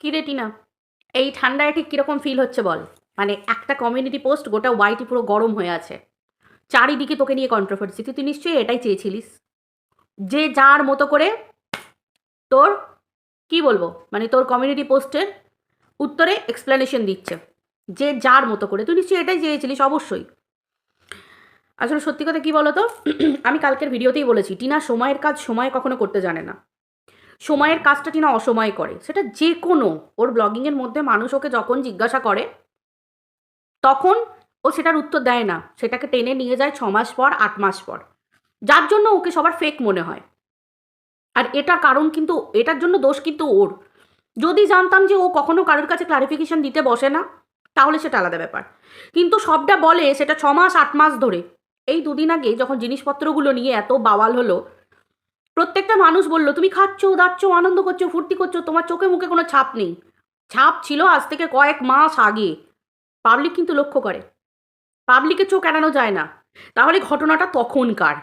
কী রে টিনা? এই ঠান্ডায় ঠিক কীরকম ফিল হচ্ছে বল? মানে একটা কমিউনিটি পোস্ট গোটা ওয়াইটি পুরো গরম হয়ে আছে। চারিদিকে তোকে নিয়ে কন্ট্রোভার্সি তুই নিশ্চয়ই এটাই চেয়েছিলিস। যে যার মতো করে তোর, কি বলব? মানে তোর কমিউনিটি পোস্টের উত্তরে এক্সপ্লেনেশন দিচ্ছে। যে যার মতো করে। তুই নিশ্চয়ই এটাই চেয়েছিলিস, অবশ্যই। আসলে সত্যি কথা কী বলতো? আমি কালকের ভিডিওতেই বলেছি, টিনা সময়ের কাজ সময় কখনো করতে জানে না। সময়ের কাজটা টিনা অসময়ে করে। সেটা যে কোনো ওর ব্লগিংয়ের মধ্যে মানুষ ওকে যখন জিজ্ঞাসা করে, তখন ও সেটার উত্তর দেয় না। সেটাকে টেনে নিয়ে যায় ছ মাস পর, আট মাস পর। যার জন্য ওকে সবার ফেক মনে হয়। আর এটার কারণ কিন্তু, এটার জন্য দোষ কিন্তু ওর। যদি জানতাম যে ও কখনো কারোর কাছে ক্লারিফিকেশন দিতে বসে না, তাহলে সেটা আলাদা ব্যাপার। কিন্তু সবটা বলে সেটা ছ মাস, আট মাস ধরে। এই দুদিন আগে যখন জিনিসপত্রগুলো নিয়ে এত বাওয়াল হলো প্রত্যেকটা মানুষ বলল, তুমি খাচ্ছ, দাচ্ছ, আনন্দ করছ, ফুর্তি করছ, তোমার চোখে মুখে কোনো ছাপ নেই। ছাপ ছিল আজ থেকে কয়েক মাস আগে। পাবলিক কিন্তু লক্ষ্য করে। পাবলিকের চোখ এড়ানো যায় না। তাহলে ঘটনাটা তখনকার।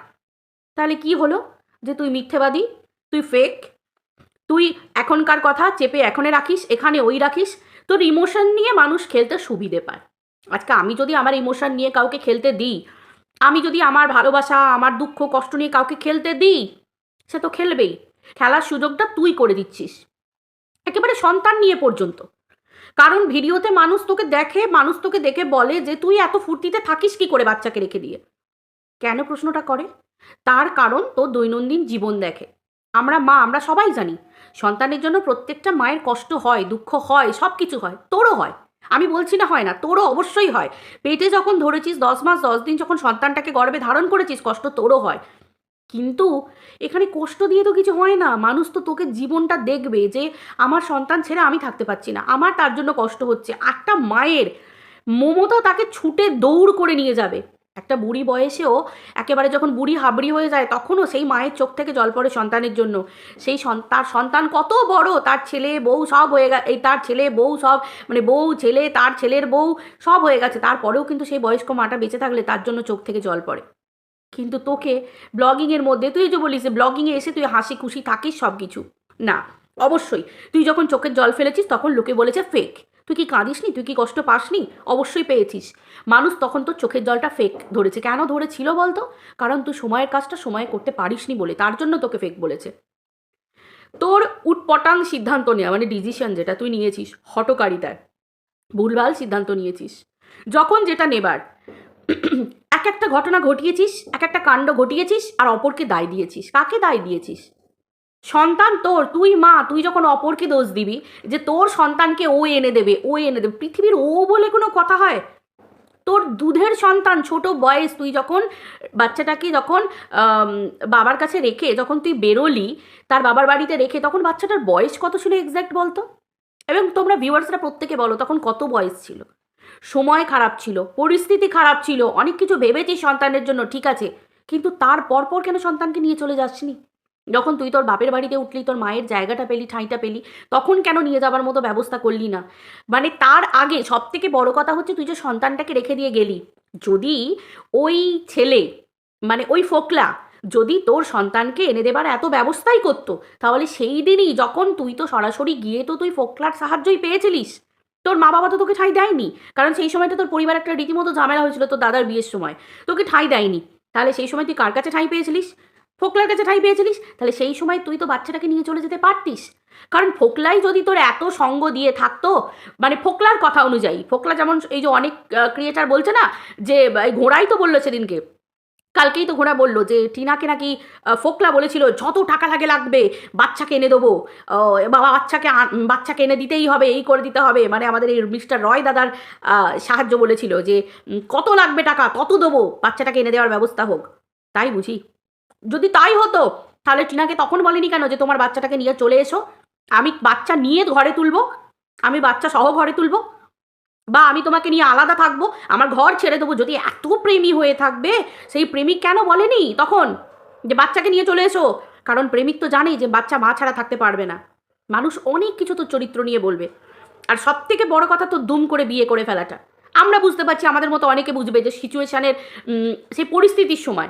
তাহলে কি হলো? যে তুই মিথ্যেবাদী, তুই ফেক তুই এখনকার কথা চেপে এখনে রাখিস, এখানে ওই রাখিস, তোর ইমোশন নিয়ে মানুষ খেলতে সুবিধে পায়। আজকে আমি যদি আমার ইমোশন নিয়ে কাউকে খেলতে দিই, আমি যদি আমার ভালোবাসা, আমার দুঃখ, কষ্ট নিয়ে কাউকে খেলতে দিই সে তো খেলবেই। খেলার সুযোগটা তুই করে দিচ্ছিস। একেবারে সন্তান নিয়ে পর্যন্ত। কারণ ভিডিওতে মানুষ তোকে দেখে, মানুষ তোকে দেখে বলে যে তুই এত ফুর্তিতে থাকিস কি করে বাচ্চাকে রেখে দিয়ে? কেন প্রশ্নটা করে? তার কারণ তো দৈনন্দিন জীবন দেখে। আমরা মা, আমরা সবাই জানি, সন্তানের জন্য প্রত্যেকটা মায়ের কষ্ট হয়, দুঃখ হয় সব কিছু হয়, তোরও হয়। আমি বলছি না হয় না, তোরও অবশ্যই হয়। পেটে যখন ধরেছিস দশ মাস, দশ দিন যখন সন্তানটাকে গর্বে ধারণ করেছিস, কষ্ট তোরও হয়। কিন্তু এখানে কষ্ট দিয়ে তো কিছু হয় না। মানুষ তো তোকে জীবনটা দেখবে যে, আমার সন্তান ছেড়ে আমি থাকতে পারছি না। আমার তার জন্য কষ্ট হচ্ছে। একটা মায়ের মমতা তাকে ছুটে দৌড় করে নিয়ে যাবে। একটা বুড়ি বয়সেও একেবারে যখন বুড়ি হাবড়ি হয়ে যায়, তখনও সেই মায়ের চোখ থেকে জল পড়ে সন্তানের জন্য। সেই তার সন্তান কত বড়, তার ছেলে, বউ সব হয়ে গেছে। এই তার ছেলে, বউ সব মানে বউ, ছেলে, তার ছেলের বউ সব হয়ে গেছে। তারপরেও কিন্তু সেই বয়স্ক মাটা বেঁচে থাকলে তার জন্য চোখ থেকে জল পড়ে। কিন্তু তোকে ব্লগিংয়ের মধ্যে, তুই যে বলিস ব্লগিংয়ে এসে তুই হাসি খুশি থাকিস সব কিছু না, অবশ্যই। তুই যখন চোখের জল ফেলেছিস তখন লোকে বলেছে ফেক তুই কি কাঁদিসনি? তুই কি কষ্ট পাসনি? অবশ্যই পেয়েছিস। মানুষ তখন তোর চোখের জলটা ফেক ধরেছে। কেন ধরেছিল বলতো? কারণ তুই সময়ের কাজটা সময়ে করতে পারিসনি বলে। তার জন্য তোকে ফেক বলেছে। তোর উটপটাং সিদ্ধান্ত নেওয়া মানে ডিসিশন যেটা তুই নিয়েছিস হটকারিতায় ভুলভাল সিদ্ধান্ত নিয়েছিস। যখন যেটা নেবার এক একটা ঘটনা ঘটিয়েছিস এক একটা কাণ্ড ঘটিয়েছিস আর অপরকে দায় দিয়েছিস। কাকে দায় দিয়েছিস? সন্তান তোর, তুই মা, তুই যখন অপরকে দোষ দিবি যে তোর সন্তানকে ও এনে দেবে, ও এনে দেবে, পৃথিবীর ও বলে কোনো কথা হয়? তোর দুধের সন্তান, ছোট বয়স, তুই যখন বাচ্চাটাকে যখন বাবার কাছে রেখে যখন তুই বেরোলি, তার বাবার বাড়িতে রেখে তখন বাচ্চাটার বয়স কত ছিল এক্স্যাক্ট বলতো? এবং তোমরা ভিউয়ার্সরা প্রত্যেকে বলো তখন কত বয়স ছিল? সময় খারাপ ছিল, পরিস্থিতি খারাপ ছিল, অনেক কিছু ভেবেছিস সন্তানের জন্য, ঠিক আছে। কিন্তু তার পরপর কেন সন্তানকে নিয়ে চলে যাসনি? যখন তুই তোর বাপের বাড়িতে উঠলি, তোর মায়ের জায়গাটা পেলি, ঠাঁইটা পেলি, তখন কেন নিয়ে যাবার মতো ব্যবস্থা করলি না? মানে তার আগে সব থেকে বড় কথা হচ্ছে তুই যে সন্তানটাকে রেখে দিয়ে গেলি, যদি ওই ছেলে মানে ওই ফোকলা, যদি তোর সন্তানকে এনে দেবার এত ব্যবস্থাই করতো, তাহলে সেই দিনই যখন তুই তো সরাসরি গিয়ে তো তুই ফোকলার সাহায্যই পেয়েছিলিস। তোর মা বাবা তো তোকে ঠাঁই দেয়নি। কারণ সেই সময়টা তোর পরিবার একটা রীতিমতো ঝামেলা হয়েছিল তোর দাদার বিয়ের সময়। তোকে ঠাঁই দেয়নি। তাহলে সেই সময় তুই কার কাছে ঠাঁই পেয়েছিলিস? ফোকলার কাছে ঠাঁই পেয়েছিলিস? তাহলে সেই সময় তুই তো বাচ্চাটাকে নিয়ে চলে যেতে পারতিস। কারণ ফোকলাই যদি তোর এত সঙ্গ দিয়ে থাকতো মানে ফোকলার কথা অনুযায়ী, ফোকলা যেমন এই যে অনেক ক্রিয়েটার বলছে না, যে ঘোড়াই তো বলল সেদিনকে কালকেই তো ঘোড়া বলল যে টিনাকে নাকি ফোকলা বলেছিল, যত টাকা লাগে লাগবে, বাচ্চাকে এনে দেবো। বাবা বাচ্চাকে বাচ্চাকে এনে দিতেই হবে, এই করে দিতে হবে। মানে আমাদের এই মিস্টার রয় দাদার সাহায্য বলেছিল যে কত লাগবে টাকা, কত দেবো, বাচ্চাটাকে এনে দেওয়ার ব্যবস্থা হোক। তাই বুঝি। যদি তাই হতো, তাহলে টিনাকে তখন বলেনি কেন যে, তোমার বাচ্চাটাকে নিয়ে চলে এসো। আমি বাচ্চা নিয়ে ঘরে তুলবো। আমি বাচ্চা সহ ঘরে তুলবো। বা আমি তোমাকে নিয়ে আলাদা থাকব, আমার ঘর ছেড়ে দেবো, যদি এত প্রেমী হয়ে থাকবে, সেই প্রেমিক কেন বলেনি তখন? যে বাচ্চাকে নিয়ে চলে এসো। কারণ প্রেমিক তো জানেই যে বাচ্চা মা ছাড়া থাকতে পারবে না। মানুষ অনেক কিছু তো চরিত্র নিয়ে বলবে। আর সব থেকে বড় কথা তো দুম করে বিয়ে করে ফেলাটা। আমরা বুঝতে পারছি, আমাদের মতো অনেকে বুঝবে যে সিচুয়েশানের সেই পরিস্থিতির সময়।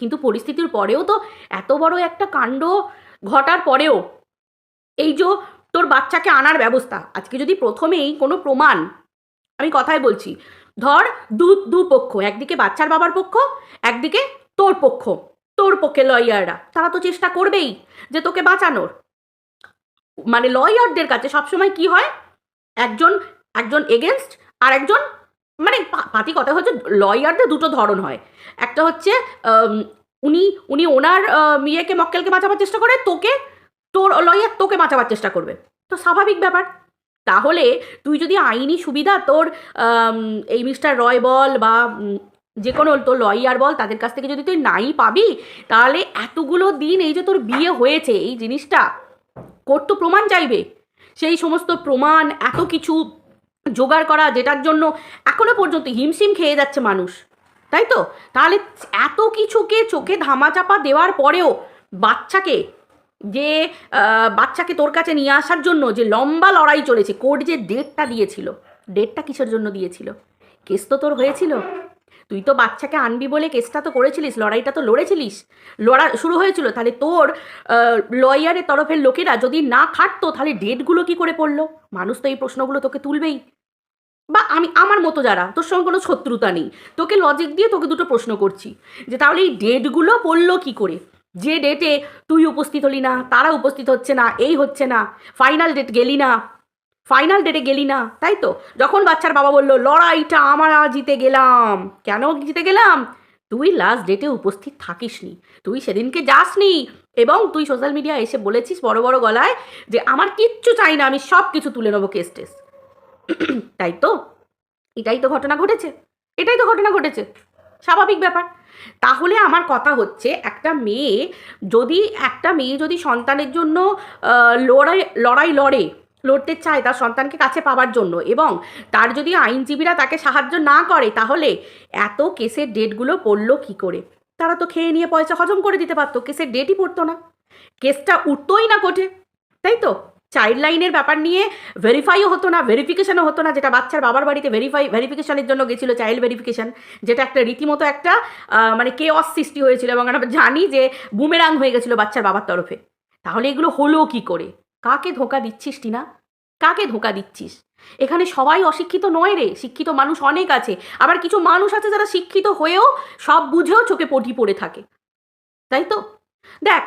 কিন্তু পরিস্থিতির পরেও তো এত বড় একটা কাণ্ড ঘটার পরেও, এই যে তোর বাচ্চাকে আনার ব্যবস্থা, আজকে যদি প্রথমেই কোনো প্রমাণ আমি কথাই বলছি। ধর দু দু পক্ষ, একদিকে বাচ্চার বাবার পক্ষ, একদিকে তোর পক্ষ, তোর পক্ষে লয়াররা। তারা তো চেষ্টা করবেই যে তোকে বাঁচানোর। মানে লয়ারদের কাছে সবসময় কি হয়? একজন একজন এগেনস্ট আর একজন মানে পাতি কথা হচ্ছে লয়ারদের দুটো ধরন হয়। একটা হচ্ছে উনি উনি ওনার মেয়েকে মক্কেলকে বাঁচাবার চেষ্টা করে, তোকে, তোর লয়ার তোকে বাঁচাবার চেষ্টা করবে। তো স্বাভাবিক ব্যাপার। তাহলে তুই যদি আইনি সুবিধা তোর এই মিস্টার রয় বল বা যে কোনো তোর লয়ার বল তাদের কাছ থেকে যদি তুই নাই পাবি, তাহলে এতগুলো দিন এই যে তোর বিয়ে হয়েছে, এই জিনিসটা কোর্ট তো প্রমাণ চাইবে। সেই সমস্ত প্রমাণ, এত কিছু জোগাড় করা যেটার জন্য এখনও পর্যন্ত হিমশিম খেয়ে যাচ্ছে মানুষ, তাই তো? তাহলে এত কিছুকে চোখে ধামাচাপা দেওয়ার পরেও বাচ্চাকে যে বাচ্চাকে তোর কাছে নিয়ে আসার জন্য যে লম্বা লড়াই চলেছে, কোর্ট যে ডেটটা দিয়েছিল, ডেটটা কিসের জন্য দিয়েছিল? কেস তো তোর হয়েছিল। তুই তো বাচ্চাকে আনবি বলে কেসটা তো করেছিলিস, লড়াইটা তো লড়েছিলিস। লড়া শুরু হয়েছিল, তাহলে তোর লয়ারের তরফের লোকেরা যদি না খাটতো, তাহলে ডেটগুলো কি করে পড়ল? মানুষ তো এই প্রশ্নগুলো তোকে তুলবেই। বা আমি, আমার মতো যারা, তোর সঙ্গে কোনো শত্রুতা নেই। তোকে লজিক দিয়ে তোকে দুটো প্রশ্ন করছি। যে তাহলে এই ডেটগুলো পড়ল কি করে? যে ডেটে তুই উপস্থিত হলি না, তারা উপস্থিত হচ্ছে না, এই হচ্ছে না ফাইনাল ডেট গেলি না ফাইনাল ডেটে গেলি না, তাই তো? যখন বাচ্চার বাবা বলল, লড়াইটা আমরা জিতে গেলাম। কেন জিতে গেলাম? তুই লাস্ট ডেটে উপস্থিত থাকিসনি। তুই সেদিনকে যাসনি এবং তুই সোশ্যাল মিডিয়া এসে বলেছিস বড় বড় গলায় যে, আমার কিচ্ছু চাই না, আমি সব কিছু তুলে নেব কেস টেস। তাই তো? এটাই তো ঘটনা ঘটেছে। এটাই তো ঘটনা ঘটেছে। স্বাভাবিক ব্যাপার। তাহলে আমার কথা হচ্ছে, একটা মেয়ে যদি, একটা মেয়ে যদি সন্তানের জন্য লড়াই লড়াই লড়ে, লড়তে চায় তার সন্তানকে কাছে পাওয়ার জন্য এবং তার যদি আইনজীবীরা তাকে সাহায্য না করে, তাহলে এত কেসের ডেটগুলো পড়ল কি করে? তারা তো খেয়ে নিয়ে পয়সা হজম করে দিতে পারতো, কেসের ডেটই পড়তো না। কেসটা উঠতোই না কোর্টে, তাই তো? চাইল্ড লাইনের ব্যাপার নিয়ে ভেরিফাইও হতো না ভেরিফিকেশনও হতো না, যেটা বাচ্চার বাবার বাড়িতে ভেরিফাই ভেরিফিকেশনের জন্য গেছিল চাইল্ড ভেরিফিকেশন যেটা একটা রীতিমতো একটা মানে কে সৃষ্টি হয়েছিল এবং আমরা জানি যে বুমেরাং হয়ে গেছিল বাচ্চার বাবার তরফে। তাহলে এগুলো হলো কি করে? কাকে ধোকা দিচ্ছিস, টিনা? কাকে ধোকা দিচ্ছিস? এখানে সবাই অশিক্ষিত নয় রে, শিক্ষিত মানুষ অনেক আছে, আবার কিছু মানুষ আছে যারা শিক্ষিত হয়েও সব বুঝেও চোখে পটি পড়ে থাকে। তাই তো? দেখ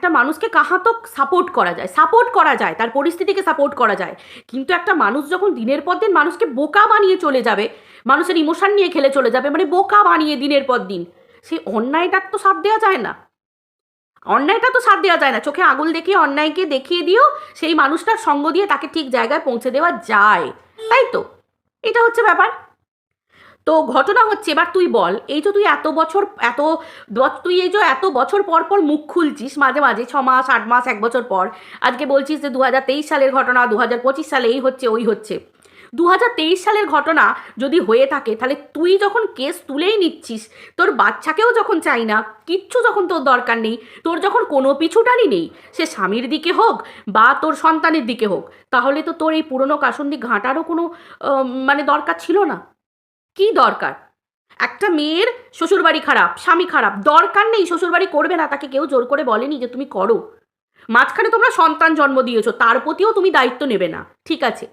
একটা মানুষকে কাহাতক সাপোর্ট করা যায় সাপোর্ট করা যায়, তার পরিস্থিতিকে সাপোর্ট করা যায়। কিন্তু একটা মানুষ যখন দিনের পর দিন মানুষকে বোকা বানিয়ে চলে যাবে, মানুষের ইমোশন নিয়ে খেলে চলে যাবে মানে বোকা বানিয়ে দিনের পর দিন সেই অন্যায়টার তো সাথ দেওয়া যায় না। অন্যায়টা তো সাথ দেওয়া যায় না। চোখে আঙুল দেখিয়ে, অন্যায়কে দেখিয়ে দিয়েও সেই মানুষটার সঙ্গ দিয়ে তাকে ঠিক জায়গায় পৌঁছে দেওয়া যায়। তাই তো? এটা হচ্ছে ব্যাপার। তো ঘটনা হচ্ছে, এবার তুই বল, এই যে তুই এত বছর, এত তুই এই যে এত বছর পর পর মুখ খুলছিস, মাঝে মাঝে, ছ মাস, আট মাস, এক বছর পর, আজকে বলছিস যে দু হাজার তেইশ সালের ঘটনা দু হাজার পঁচিশ সালে এই হচ্ছে, ওই হচ্ছে। দু হাজার তেইশ সালের ঘটনা যদি হয়ে থাকে, তাহলে তুই যখন কেস তুলেই নিচ্ছিস, তোর বাচ্চাকেও যখন চাই না, কিচ্ছু যখন তোর দরকার নেই, তোর যখন কোনো পিছুটানি নেই, সে স্বামীর দিকে হোক বা তোর সন্তানের দিকে হোক, তাহলে তো তোর এই পুরনো কাসন্দি ঘাঁটারও কোনো মানে দরকার ছিল না। কি দরকার? একটা মেয়ের শ্বশুরবাড়ি খারাপ, স্বামী খারাপ, দরকার নেই, শ্বশুরবাড়ি করবে না, তাকে কেউ জোর করে বলেনি যে তুমি করো। মাঝখানে তোমরা সন্তান জন্ম দিয়েছ, তার প্রতিও তুমি দায়িত্ব নেবে না। ঠিক আছে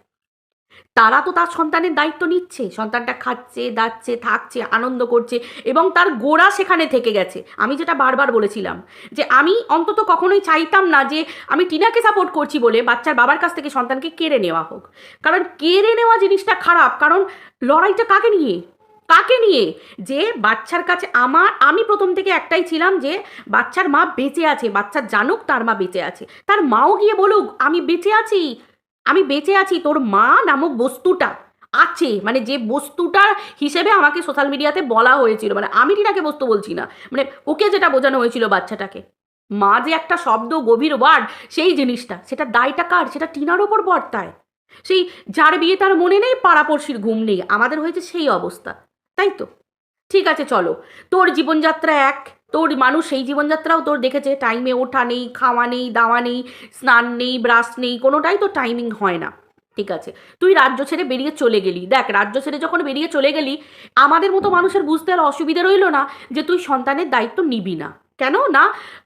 তারা তো তার সন্তানের দায়িত্ব নিচ্ছে। সন্তানটা খাচ্ছে, দাচ্ছে, থাকছে, আনন্দ করছে এবং তার গোড়া সেখানে থেকে গেছে। আমি যেটা বারবার বলেছিলাম যে আমি অন্তত কখনোই চাইতাম না যে আমি টিনাকে সাপোর্ট করছি বলে বাচ্চার বাবার কাছ থেকে সন্তানকে কেড়ে নেওয়া হোক। কারণ কেড়ে নেওয়া জিনিসটা খারাপ। কারণ লড়াইটা কাকে নিয়ে? কাকে নিয়ে? যে বাচ্চার কাছে আমার, আমি প্রথম থেকে একটাই ছিলাম যে বাচ্চার মা বেঁচে আছে, বাচ্চা জানুক তার মা বেঁচে আছে। তার মাও গিয়ে বলুক, আমি বেঁচে আছি। আমি বেঁচে আছি, তোর মা নামক বস্তুটা আছে। মানে যে বস্তুটার হিসেবে আমাকে সোশ্যাল মিডিয়াতে বলা হয়েছিল। মানে আমি টিনাকে বস্তু বলছি না। মানে ওকে যেটা বোঝানো হয়েছিল বাচ্চাটাকে। মা যে একটা শব্দ, গভীর ওয়ার্ড সেই জিনিসটা, সেটা দায়টা কার? সেটা টিনার ওপর বর্তায়। সেই যার বিয়ে তার মনে নেই, পাড়াপড়শির ঘুম নেই। আমাদের হয়েছে সেই অবস্থা। তাই তো? ঠিক আছে, চলো। তোর জীবনযাত্রা এক। তোর মানুষ সেই জীবনযাত্রাও তোর দেখেছে। টাইমে ওঠা নেই, খাওয়া নেই, দাওয়া নেই, স্নান নেই ব্রাশ নেই, কোনোটাই তো টাইমিং হয় না। ঠিক আছে। তুই রাজ্য ছেড়ে বেরিয়ে চলে গেলি। দেখ, রাজ্য ছেড়ে যখন বেরিয়ে চলে গেলি, আমাদের মতো মানুষের বুঝতে আর অসুবিধা রইল না যে তুই সন্তানের দায়িত্ব নিবি না। কেন? না,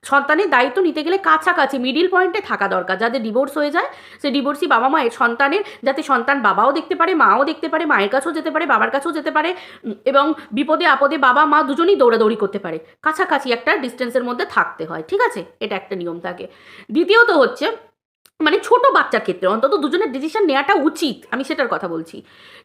সন্তানের দায়িত্ব নিতে গেলে কাছাকাছি মিডিল পয়েন্টে থাকা দরকার যাদের ডিভোর্স হয়ে যায়। সে ডিভোর্সি বাবা মায়ের সন্তানের, যাতে সন্তান বাবাও দেখতে পারে, মাও দেখতে পারে, মায়ের কাছেও যেতে পারে, বাবার কাছেও যেতে পারে এবং বিপদে আপদে বাবা, মা দুজনেই দৌড়াদৌড়ি করতে পারে। কাছাকাছি একটা ডিস্টেন্সের মধ্যে থাকতে হয়, ঠিক আছে? এটা একটা নিয়ম থাকে। দ্বিতীয়ত হচ্ছে মানে ছোট বাচ্চার ক্ষেত্রে, অন্তত দুজনের ডিসিশন নেওয়াটা উচিত, আমি সেটার কথা বলছি।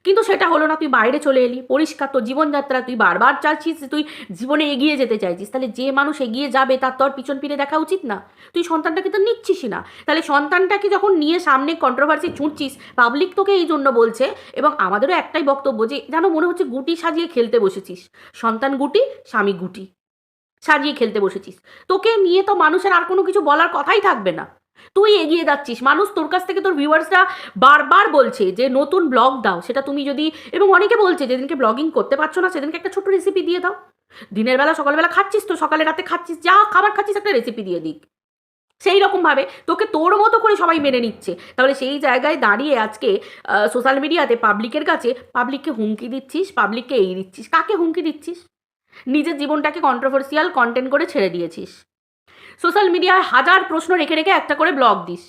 কিন্তু সেটা হলো না, তুই বাইরে চলে এলি, পরিষ্কার তো জীবনযাত্রা, তুই বারবার চাচ্ছিস যে তুই জীবনে এগিয়ে যেতে চাইছিস, তাহলে যে মানুষ এগিয়ে যাবে তার তোর পিছন ফিরে দেখা উচিত না। তুই সন্তানটাকে তো নিচ্ছিসই না। তাহলে সন্তানটাকে যখন নিয়ে সামনে কন্ট্রোভার্সি ছুঁড়ছিস পাবলিক তোকে এই জন্য বলছে এবং আমাদেরও একটাই বক্তব্য যে, যেন মনে হচ্ছে গুটি সাজিয়ে খেলতে বসেছিস। সন্তান গুটি, স্বামী গুটি। সাজিয়ে খেলতে বসেছিস। তোকে নিয়ে তো মানুষের আর কোনো কিছু বলার কথাই থাকবে না। তুই এগিয়ে যাচ্ছিস। মানুষ তোর কাছ থেকে তোর ভিউয়ার্সরা বারবার বলছে যে, নতুন ব্লগ দাও। সেটা তুমি যদি, এবং অনেকে বলছে, যেদিনকে ব্লগিং করতে পারছ না, সেদিনকে একটা ছোট্ট রেসিপি দিয়ে দাও। দিনের বেলা, সকালবেলা খাচ্ছিস তো, সকালে রাতে খাচ্ছিস, যা খাবার খাচ্ছিস একটা রেসিপি দিয়ে দিক। সেই রকমভাবে তোকে তোর মতো করে সবাই মেনে নিচ্ছে। তাহলে সেই জায়গায় দাঁড়িয়ে আজকে সোশ্যাল মিডিয়াতে পাবলিকের কাছে পাবলিককে হুমকি দিচ্ছিস পাবলিককে এই দিচ্ছিস, কাকে হুমকি দিচ্ছিস? নিজের জীবনটাকে কন্ট্রোভার্সিয়াল কন্টেন্ট করে ছেড়ে দিয়েছিস। সোশ্যাল মিডিয়ায় হাজার প্রশ্ন রেখে রেখে একটা করে ব্লগ দিস।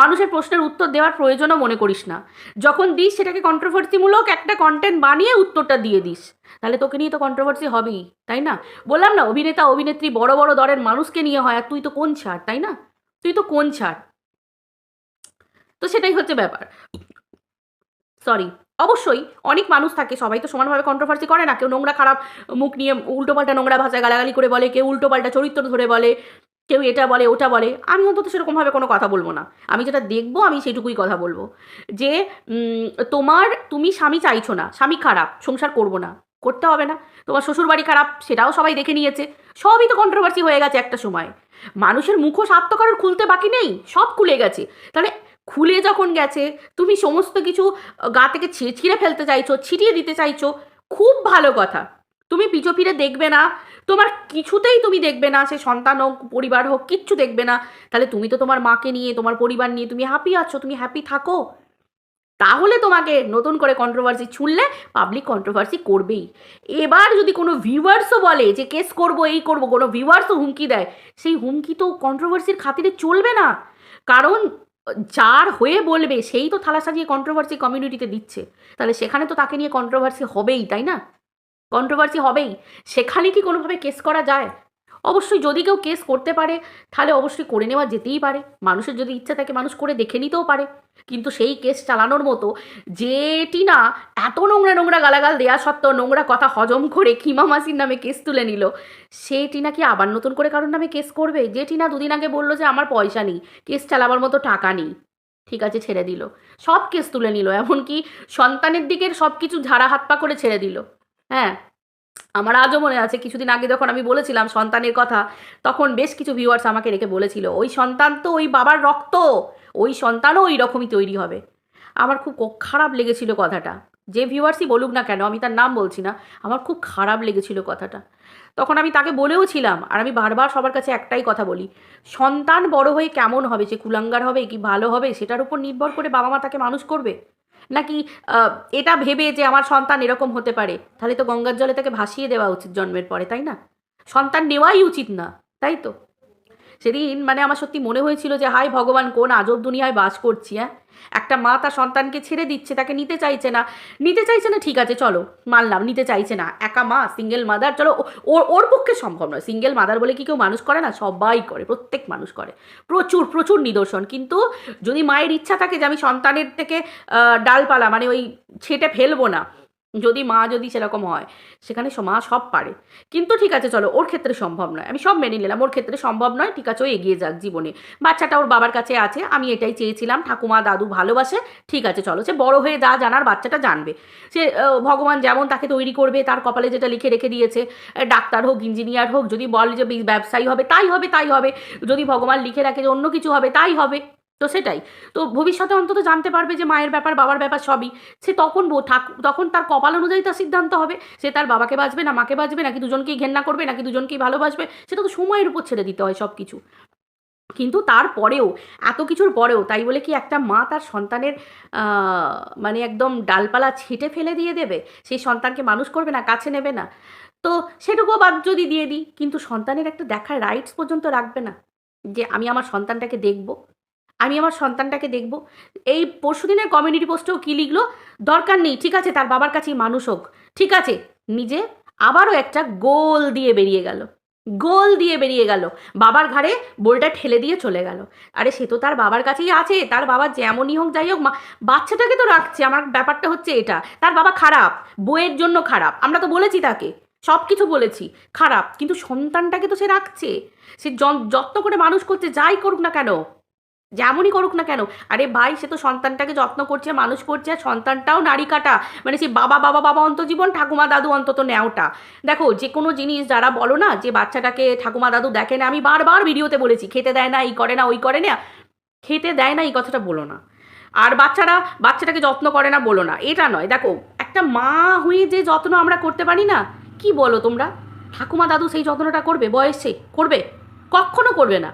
মানুষের প্রশ্নের উত্তর দেওয়ার প্রয়োজনও মনে করিস না। যখন দিস, সেটাকে কন্ট্রোভার্সিমূলক একটা কন্টেন্ট বানিয়ে উত্তরটা দিয়ে দিস। তাহলে তোকে নিয়ে তো কন্ট্রোভার্সি হবেই, তাই না? বললাম না, অভিনেতা, অভিনেত্রী, বড় বড় দরের মানুষকে নিয়ে হয়, আর তুই তো কোন ছাড়, তাই না? তুই তো কোন ছাড়? তো সেটাই হচ্ছে ব্যাপার। সরি অবশ্যই অনেক মানুষ থাকে, সবাই তো সমানভাবে কন্ট্রোভার্সি করে না। কেউ নোংরা খারাপ মুখ নিয়ে উল্টোপাল্টা নোংরা ভাষায় গালাগালি করে বলে, কেউ উল্টোপাল্টা চরিত্র ধরে বলে কেউ এটা বলে, ওটা বলে, আমি অন্তত সেরকমভাবে কোনো কথা বলব না। আমি যেটা দেখব, আমি সেটুকুই কথা বলব। যে তোমার তুমি স্বামী চাইছো না, স্বামী খারাপ, সংসার করব না, করতে হবে না। তোমার শ্বশুরবাড়ি খারাপ, সেটাও সবাই দেখে নিয়েছে। সবই তো কন্ট্রোভার্সি হয়ে গেছে একটা সময়। মানুষের মুখোশ আত্মকারণ খুলতে বাকি নেই, সব খুলে গেছে। তাহলে খুলে যখন গেছে, তুমি সমস্ত কিছু গা থেকে ছিঁড়ে ফেলতে চাইছো, ছিটিয়ে দিতে চাইছো, খুব ভালো কথা। তুমি পিছু ফিরে দেখবে না। তোমার কিছুতেই তুমি দেখবে না, সে সন্তান হোক, পরিবার হোক, কিচ্ছু দেখবে না। তাহলে তুমি তো তোমার মাকে নিয়ে, তোমার পরিবার নিয়ে তুমি হ্যাপি আছো, তুমি হ্যাপি থাকো। তাহলে তোমাকে নতুন করে কন্ট্রোভার্সি ছুঁড়লে পাবলিক কন্ট্রোভার্সি করবেই। এবার যদি কোনো ভিউয়ার্সও বলে যে কেস করব, এই করব, কোনো ভিউয়ার্সও হুমকি দেয়, সেই হুমকি তো কন্ট্রোভার্সির খাতিরে চলবে না। কারণ যার হয়ে বলবে, সেই তো থালা সাজিয়ে কন্ট্রোভার্সি কমিউনিটিতে দিচ্ছে। তাহলে সেখানে তো তাকে নিয়ে কন্ট্রোভার্সি হবেই, তাই না? কন্ট্রোভার্সি হবেই। সেখানে কি কোনোভাবে কেস করা যায়? অবশ্যই যদি কেউ কেস করতে পারে, তাহলে অবশ্যই করে নেওয়া যেতেই পারে। মানুষের যদি ইচ্ছা থাকে, মানুষ করে দেখে নিতেও পারে। কিন্তু সেই কেস চালানোর মতো যেটি না, এত নোংরা নোংরা গালাগাল দেওয়া সত্ত্বেও নোংরা কথা হজম করে কিমা মাসির নামে কেস তুলে নিল, সেটি নাকি আবার নতুন করে কারোর নামে কেস করবে? যেটি না দুদিন আগে বলল যে, আমার পয়সা নেই কেস চালাবার মতো টাকা নেই। ঠিক আছে, ছেড়ে দিল। সব কেস তুলে নিল, এমনকি সন্তানের দিকের সব কিছু ঝাড়া হাত পা করে ছেড়ে দিল। হ্যাঁ আমার আজও মনে আছে, কিছুদিন আগে যখন আমি বলেছিলাম সন্তানের কথা, তখন বেশ কিছু ভিউয়ার্স আমাকে রেখে বলেছিল, ওই সন্তান তো ওই বাবার রক্ত, ওই সন্তানও ওই রকমই তৈরি হবে। আমার খুব খারাপ লেগেছিল কথাটা। যে ভিউয়ার্সই বলুক না কেন, আমি তার নাম বলছি না, আমার খুব খারাপ লেগেছিল কথাটা। তখন আমি তাকে বলেও ছিলাম, আর আমি বারবার সবার কাছে একটাই কথা বলি, সন্তান বড় হয়ে কেমন হবে সে কুলাঙ্গার হবে, কি ভালো হবে, সেটার উপর নির্ভর করে বাবা মা তাকে মানুষ করবে? নাকি এটা ভেবে যে আমার সন্তান এরকম হতে পারে? তাহলে তো গঙ্গার জলে তাকে ভাসিয়ে দেওয়া উচিত জন্মের পরে, তাই না? সন্তান নেওয়াই উচিত না, তাই তো? সেদিন মানে আমার সত্যি মনে হয়েছিল যে হাই ভগবান, কোন আজব দুনিয়ায় বাস করছি হ্যাঁ একটা মা তার সন্তানকে ছেড়ে দিচ্ছে, তাকে নিতে চাইছে না। নিতে চাইছে না, ঠিক আছে, চলো, মানলাম, নিতে চাইছে না। একা মা সিঙ্গেল মাদার চলো ওর ওর পক্ষে সম্ভব নয়। সিঙ্গেল মাদার বলে কি কেউ মানুষ করে না? সবাই করে, প্রত্যেক মানুষ করে। প্রচুর প্রচুর নিদর্শন। কিন্তু যদি মায়ের ইচ্ছা থাকে যে, আমি সন্তানের থেকে ডালপালা মানে ওই ছেটে ফেলব না যদি মা যদি সেরকম হয়, সেখানে মা সব পারে। কিন্তু ঠিক আছে, চলো, ওর ক্ষেত্রে সম্ভব নয়। আমি সব মেনে নিলাম, ওর ক্ষেত্রে সম্ভব নয়, ঠিক আছে, ও এগিয়ে যাক জীবনে। বাচ্চাটা ওর বাবার কাছে আছে, আমি এটাই চেয়েছিলাম, ঠাকুমা, দাদু ভালোবাসে, ঠিক আছে, চলো, সে বড় হয়ে যা জানার বাচ্চাটা জানবে। সে ভগবান যেমন তাকে তৈরি করবে, তার কপালে যেটা লিখে রেখে দিয়েছে ডাক্তার হোক, ইঞ্জিনিয়ার হোক, যদি বলে যে ব্যবসায়ী হবে, তাই হবে তাই হবে। যদি ভগবান লিখে রাখে যে অন্য কিছু হবে, তাই হবে। তো সেটাই। তো ভবিষ্যতে অন্তত জানতে পারবে যে মায়ের ব্যাপার, বাবার ব্যাপার সবই। সে তখন বো- ঠাক- তখন তার কপাল অনুযায়ী তার সিদ্ধান্ত হবে। সে তার বাবাকে বাঁচবে না মাকে বাঁচবে, নাকি দুজনকেই ঘেন্না করবে, নাকি দুজনকেই ভালোবাসবে, সেটা তো সময়ের উপর ছেড়ে দিতে হয় সব কিছু কিন্তু তারপরেও, এত কিছুর পরেও, তাই বলে কি একটা মা তার সন্তানের মানে একদম ডালপালা ছেটে ফেলে দিয়ে দেবে? সেই সন্তানকে মানুষ করবে না, কাছে নেবে না? তো সেটুকুও বাদ যদি দিয়ে দিই, কিন্তু সন্তানের একটা দেখার রাইটস পর্যন্ত রাখবে না? যে আমি আমার সন্তানটাকে দেখব আমি আমার সন্তানটাকে দেখব। এই পরশুদিনের কমিউনিটি পোস্টেও কী লিখলো? দরকার নেই, ঠিক আছে, তার বাবার কাছেই মানুষ হোক। ঠিক আছে, নিজে আবারও একটা গোল দিয়ে বেরিয়ে গেল। গোল দিয়ে বেরিয়ে গেল। বাবার ঘাড়ে বোলটা ঠেলে দিয়ে চলে গেল। আরে, সে তো তার বাবার কাছেই আছে। তার বাবা যেমনই হোক, যাই হোক বাচ্চাটাকে তো রাখছে। আমার ব্যাপারটা হচ্ছে এটা। তার বাবা খারাপ বইয়ের জন্য খারাপ। আমরা তো বলেছি তাকে। সব কিছু বলেছি। খারাপ। কিন্তু সন্তানটাকে তো সে রাখছে। সে যত্ন করে মানুষ করছে, যাই করুক না কেন? যেমনই করুক না কেন, আরে ভাই, সে তো সন্তানটাকে যত্ন করছে, মানুষ করছে, আর সন্তানটাও নারী কাটা। মানে সে বাবা বাবা বাবা অন্তজীবন ঠাকুমা, দাদু অন্তত নেওটা। দেখো, যে কোনো জিনিস যারা বলো না, যে বাচ্চাটাকে ঠাকুমা, দাদু দেখে না আমি বারবার ভিডিওতে বলেছি, খেতে দেয় না এই করে না, ওই করে না, খেতে দেয় না, এই কথাটা বলো না। আর বাচ্চারা, বাচ্চাটাকে যত্ন করে না, বলো না, এটা নয়। দেখো, একটা মা হয়ে যে যত্ন আমরা করতে পারি না, কি বলো তোমরা? ঠাকুমা, দাদু সেই যত্নটা করবে, বয়সে করবে? কখনো করবে না।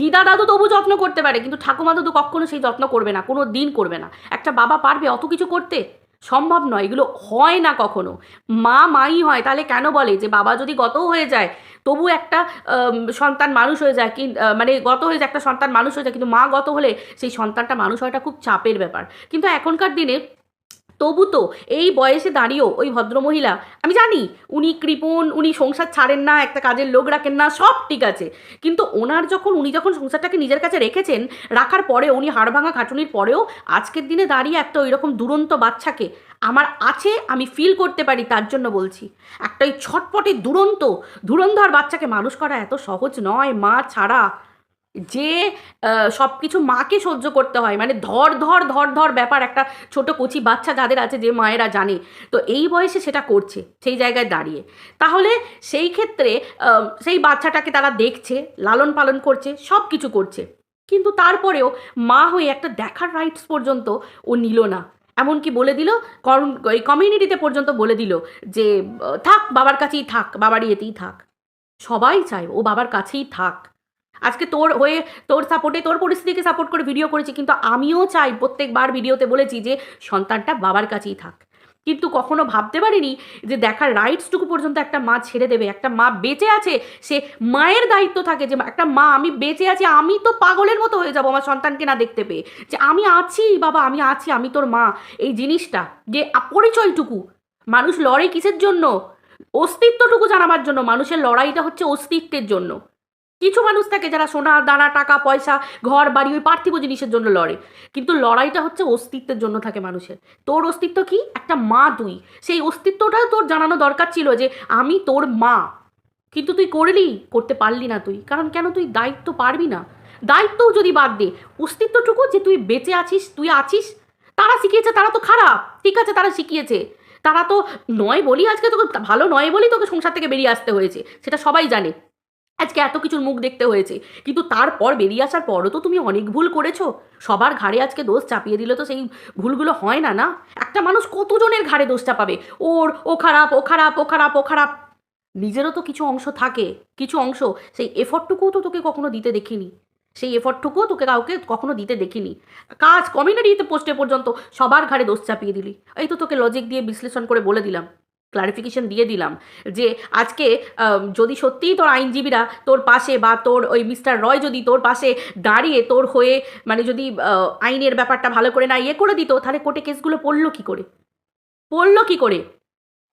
দিদা দাদু তবু যত্ন করতে পারে, কিন্তু ঠাকুমা দাদু কখনো সেই যত্ন করবে না, কোনো দিন করবে না। একটা বাবা পারবে অত কিছু করতে? সম্ভব নয়, এগুলো হয় না কখনো। মা, মাই হয়, তাহলে কেন বলে যে বাবা যদি গত হয়ে যায়, তবু একটা সন্তান মানুষ হয়ে যায় কি মানে গত হয়ে যায়, একটা সন্তান মানুষ হয়ে যায়, কিন্তু মা গত হলে সেই সন্তানটা মানুষ হওয়াটা খুব চাপের ব্যাপার। কিন্তু এখনকার দিনে তবু তো এই বয়সে দাঁড়িয়েও ওই ভদ্রমহিলা, আমি জানি উনি কৃপণ, উনি সংসার ছাড়েন না, একটা কাজের লোক রাখেন না, সব ঠিক আছে। কিন্তু ওনার যখন, উনি যখন সংসারটাকে নিজের কাছে রেখেছেন, রাখার পরে উনি হাড়ভাঙা খাটুনির পরেও, আজকের দিনে দাঁড়িয়ে একটা ওই রকম দুরন্ত বাচ্চাকে আমার আছে, আমি ফিল করতে পারি, তার জন্য বলছি। একটা ওই ছটপটে দুরন্ত, ধুরন্ধর বাচ্চাকে মানুষ করা এত সহজ নয়, মা ছাড়া। যে সব কিছু মাকে সহ্য করতে হয়। মানে ধর ধর ধর ধর ব্যাপার একটা ছোট কচি বাচ্চা যাদের আছে যে মায়েরা জানে। তো এই বয়সে সেটা করছে, সেই জায়গায় দাঁড়িয়ে। তাহলে সেই ক্ষেত্রে সেই বাচ্চাটাকে তারা দেখছে, লালন পালন করছে সব কিছু করছে। কিন্তু তারপরেও মা হয়ে একটা দেখার রাইটস পর্যন্ত ও নিল না। এমনকি বলে দিল এই কমিউনিটিতে পর্যন্ত বলে দিল যে, থাক, বাবার কাছেই থাক, বাবার ইয়েতেই থাক। সবাই চায়, ও বাবার কাছেই থাক। আজকে তোর হয়ে, তোর সাপোর্টে তোর পরিস্থিতিকে সাপোর্ট করে ভিডিও করেছি, কিন্তু আমিও চাই প্রত্যেকবার ভিডিওতে বলেছি যে সন্তানটা বাবার কাছেই থাক। কিন্তু কখনো ভাবতে পারিনি যে দেখার রাইটসটুকু পর্যন্ত একটা মা ছেড়ে দেবে, একটা মা বেঁচে আছে, সে মায়ের দায়িত্ব থাকে যে একটা মা আমি বেঁচে আছি, আমি তো পাগলের মতো হয়ে যাব আমার সন্তানকে না দেখতে পেয়ে। যে আমি আছি বাবা, আমি আছি, আমি তোর মা। এই জিনিসটা যে পরিচয়টুকু মানুষ লড়ে কিসের জন্য? অস্তিত্বটুকু জানাবার জন্য, মানুষের লড়াইটা হচ্ছে অস্তিত্বের জন্য। কিছু মানুষ থাকে যারা সোনা, দানা, টাকা, পয়সা, ঘর, বাড়ি, ওই পার্থিব জিনিসের জন্য লড়ে। কিন্তু লড়াইটা হচ্ছে অস্তিত্বের জন্য থাকে মানুষের। তোর অস্তিত্ব কি? একটা মা তুই। সেই অস্তিত্বটাও তোর জানানো দরকার ছিল যে, আমি তোর মা। কিন্তু তুই করলি, করতে পারলি না তুই। কারণ কেন তুই দায়িত্ব পারবি না? দায়িত্বও যদি বাদ দে, অস্তিত্বটুকু যে তুই বেঁচে আছিস, তুই আছিস, তারা শিখিয়েছে, তারা তো খারাপ। ঠিক আছে, তারা শিখিয়েছে। তারা তো নয় বলি আজকে তোকে, ভালো নয় বলি তোকে সংসার থেকে বেরিয়ে আসতে হয়েছে। সেটা সবাই জানে। আজকে এত কিছুর মুখ দেখতে হয়েছে। কিন্তু তারপর বেরিয়ে আসার পরও তো তুমি অনেক ভুল করেছ। সবার ঘাড়ে আজকে দোষ চাপিয়ে দিলে তো সেই ভুলগুলো হয় না না? একটা মানুষ কতজনের ঘাড়ে দোষ চাপাবে ওর, ও খারাপ ও খারাপ ও খারাপ ও খারাপ। নিজেরও তো কিছু অংশ থাকে, কিছু অংশ। সেই এফর্টটুকুও তো তোকে কখনো দিতে দেখিনি। সেই এফর্টটুকুও তোকে কাউকে কখনো দিতে দেখিনি। কাজ কমিউনিটিতে পোস্টে পর্যন্ত। সবার ঘাড়ে দোষ চাপিয়ে দিলি। এই তো তোকে লজিক দিয়ে বিশ্লেষণ করে বলে দিলাম। ক্লারিফিকেশন দিয়ে দিলাম যে আজকে যদি সত্যিই তোর আইনজীবীরা তোর পাশে বা তোর ওই মিস্টার রয় যদি তোর পাশে দাঁড়িয়ে তোর হয়ে মানে যদি আইনের ব্যাপারটা ভালো করে না ইয়ে করে দিত, তাহলে কোর্টে কেসগুলো পড়ল কি করে? পড়ল কি করে?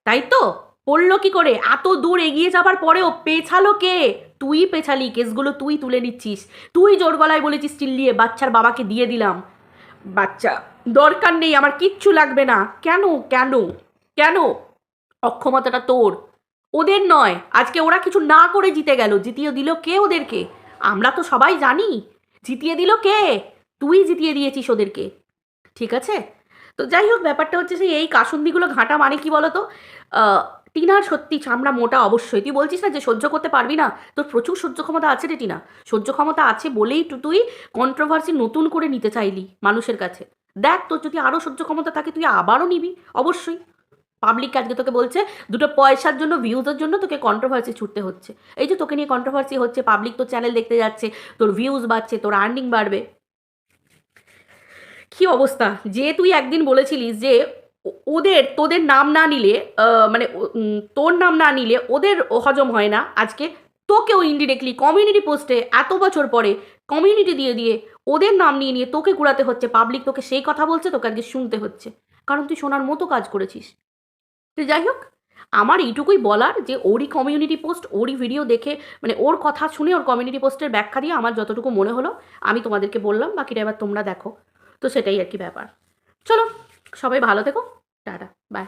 তাই তো? পড়ল কি করে? এত দূর এগিয়ে যাবার পরেও পেছালো কে? তুই পেছালি কেসগুলো, তুই তুলে নিচ্ছিস। তুই জোর গলায় বলেছিস চিল্লিয়ে বাচ্চার বাবাকে দিয়ে দিলাম। বাচ্চা, দরকার নেই, আমার কিচ্ছু লাগবে না। কেন? কেন? কেন? অক্ষমতাটা তোর। ওদের নয়। আজকে ওরা কিছু না করে জিতে গেল। জিতিয়ে দিল কে ওদেরকে? আমরা তো সবাই জানি। জিতিয়ে দিল কে? তুই জিতিয়ে দিয়েছিস ওদেরকে। ঠিক আছে? তো যাই হোক, ব্যাপারটা হচ্ছে সেই এই কাসুন্দিগুলো ঘাঁটা মানে কি বলতো? টিনার সত্যি চামড়া মোটা অবশ্যই। তুই বলছিস না যে সহ্য করতে পারবি না? তোর প্রচুর সহ্য ক্ষমতা আছে রে টিনা। সহ্য ক্ষমতা আছে বলেই তুই কন্ট্রোভার্সি নতুন করে নিতে চাইলি মানুষের কাছে। দেখ, তোর যদি আরও সহ্য ক্ষমতা থাকে, তুই আবারও নিবি। অবশ্যই। পাবলিক আজকে তোকে বলছে, দুটো পয়সার জন্য ভিউজের জন্য তোকে কন্ট্রোভার্সি ছুটতে হচ্ছে। এই যে তোকে নিয়ে কন্ট্রোভার্সি হচ্ছে পাবলিক তোর চ্যানেল দেখতে যাচ্ছে, তোর ভিউজ বাড়ছে, তোর আর্নিং বাড়বে। কি অবস্থা? যে তুই একদিন বলেছিলিস যে ওদের, তোদের নাম না নিলে মানে তোর নাম না নিলে ওদের হজম হয় না আজকে। তোকেও ইনডিরেক্টলি কমিউনিটি পোস্টে এত বছর পরে কমিউনিটি দিয়ে দিয়ে ওদের নাম নিয়ে নিয়ে তোকে ঘুরাতে হচ্ছে পাবলিক তোকে সেই কথা বলছে, তোকে আজকে শুনতে হচ্ছে। কারণ তুই শোনার মতো কাজ করেছিস। তো যাই হোক, আমার এইটুকুই বলার যে ওরই কমিউনিটি পোস্ট ওরই ভিডিও দেখে মানে ওর কথা শুনে ওর কমিউনিটি পোস্টের ব্যাখ্যা দিয়ে আমার যতটুকু মনে হলো, আমি তোমাদেরকে বললাম, বাকিটা এবার তোমরা দেখো। তো সেটাই আর কি ব্যাপার। চলো, সবাই ভালো থেকো। Tata bye